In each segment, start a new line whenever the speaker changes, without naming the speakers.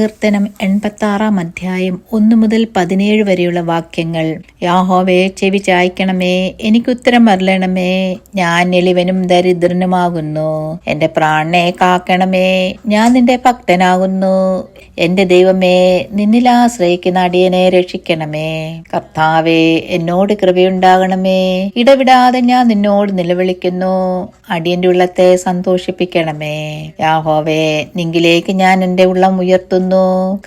സങ്കീർത്തനം എൺപത്തി ആറാം അധ്യായം ഒന്നു മുതൽ പതിനേഴ് വരെയുള്ള വാക്യങ്ങൾ. യാഹോവേ ചെവി ചായ്ക്കണമേ എനിക്കുത്തരം അറിയണമേ ഞാൻ എളിവനും ദരിദ്രനുമാകുന്നു. എന്റെ പ്രാണനെ കാക്കണമേ ഞാൻ നിന്റെ ഭക്തനാകുന്നു. എന്റെ ദൈവമേ നിന്നിൽ ആശ്രയിക്കുന്ന അടിയനെ രക്ഷിക്കണമേ. കർത്താവേ എന്നോട് കൃപയുണ്ടാകണമേ. ഇടവിടാതെ ഞാൻ നിന്നോട് നിലവിളിക്കുന്നു. അടിയന്റെ ഉള്ളത്തെ സന്തോഷിപ്പിക്കണമേ. യാഹോവേ നിങ്കിലേക്ക് ഞാൻ എന്റെ ഉള്ളം ഉയർത്തുന്നു.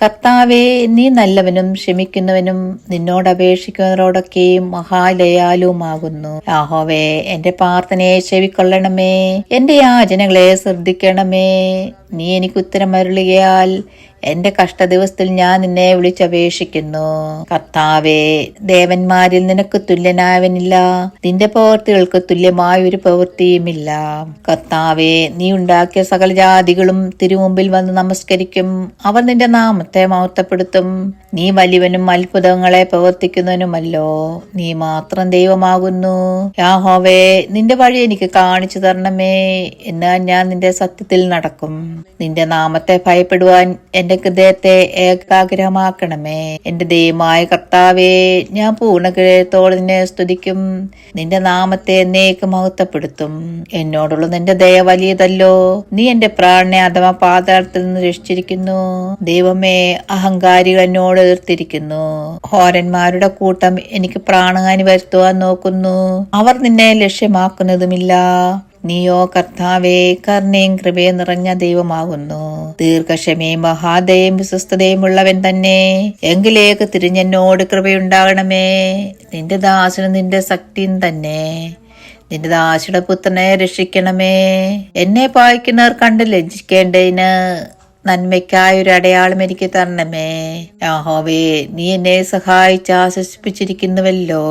കർത്താവേ നീ നല്ലവനും ക്ഷമിക്കുന്നവനും നിന്നോട് അപേക്ഷിക്കുന്നവരോടൊക്കെയും മഹാലയാലുമാകുന്നു. യാഹോവേ എന്റെ പ്രാർത്ഥനയെ ചെവിക്കൊള്ളണമേ എന്റെ യാചനകളെ ശ്രദ്ധിക്കണമേ. നീ എനിക്ക് ഉത്തരം അരുളുകയാൽ എന്റെ കഷ്ടദിവസത്തിൽ ഞാൻ നിന്നെ വിളിച്ചപേക്ഷിക്കുന്നു. കർത്താവേ ദേവന്മാരിൽ നിനക്ക് തുല്യനായവനില്ല. നിന്റെ പ്രവൃത്തികൾക്ക് തുല്യമായ ഒരു പ്രവൃത്തിയുമില്ല. കർത്താവേ നീ ഉണ്ടാക്കിയ സകല ജാതികളും തിരുമുമ്പിൽ വന്ന് നമസ്കരിക്കും. അവർ നിന്റെ നാമത്തെ മഹത്വപ്പെടുത്തും. നീ വലിയവനും അത്ഭുതങ്ങളെ പ്രവർത്തിക്കുന്നവനുമല്ലോ. നീ മാത്രം ദൈവമാകുന്നു. യാഹോവേ നിന്റെ വഴി എനിക്ക് കാണിച്ചു തരണമേ. എന്നാൽ ഞാൻ നിന്റെ സത്യത്തിൽ നടക്കും. നിന്റെ നാമത്തെ ഭയപ്പെടുവാൻ എന്റെ ഹൃദയത്തെ ഏകാഗ്രമാക്കണമേ. എന്റെ ദൈവമായ കർത്താവേ ഞാൻ പൂർണഹൃദയത്തോടെ നിന്നെ സ്തുതിക്കും. നിന്റെ നാമത്തെ എന്നേക്ക് മഹത്വപ്പെടുത്തും. എന്നോടുള്ള നിന്റെ ദയ വലിയതല്ലോ. നീ എന്റെ പ്രാണനെ അഥവാ പാതാളത്തിൽ നിന്ന് രക്ഷിച്ചിരിക്കുന്നു. ദൈവമേ അഹങ്കാരികൾ എന്നോട് എതിർത്തിരിക്കുന്നു. ഹോരന്മാരുടെ കൂട്ടം എനിക്ക് പ്രാണഹാനി വരുത്തുവാൻ നോക്കുന്നു. അവർ നിന്നെ ലക്ഷ്യമാക്കുന്നതുമില്ല. നീയോ കർത്താവേ കർണയും കൃപയും നിറഞ്ഞ ദൈവമാകുന്നു. ദീർഘക്ഷമയും മഹാദയും വിശ്വസ്തതയും ഉള്ളവൻ തന്നെ. എങ്കിലേക്ക് തിരിഞ്ഞെന്നോട് കൃപയുണ്ടാകണമേ. നിന്റെ ദാസനും നിന്റെ ശക്തിയും തന്നെ. നിന്റെ ദാസിയുടെ പുത്രനെ രക്ഷിക്കണമേ. എന്നെ പായിക്കുന്നവർ കണ്ട് ലജ്ജിക്കേണ്ടതിന് നന്മയ്ക്കായ ഒരു അടയാളം എനിക്ക് തരണമേ. യാഹോവേ നീ എന്നെ സഹായിച്ച് ആശ്വസിപ്പിച്ചിരിക്കുന്നുവല്ലോ.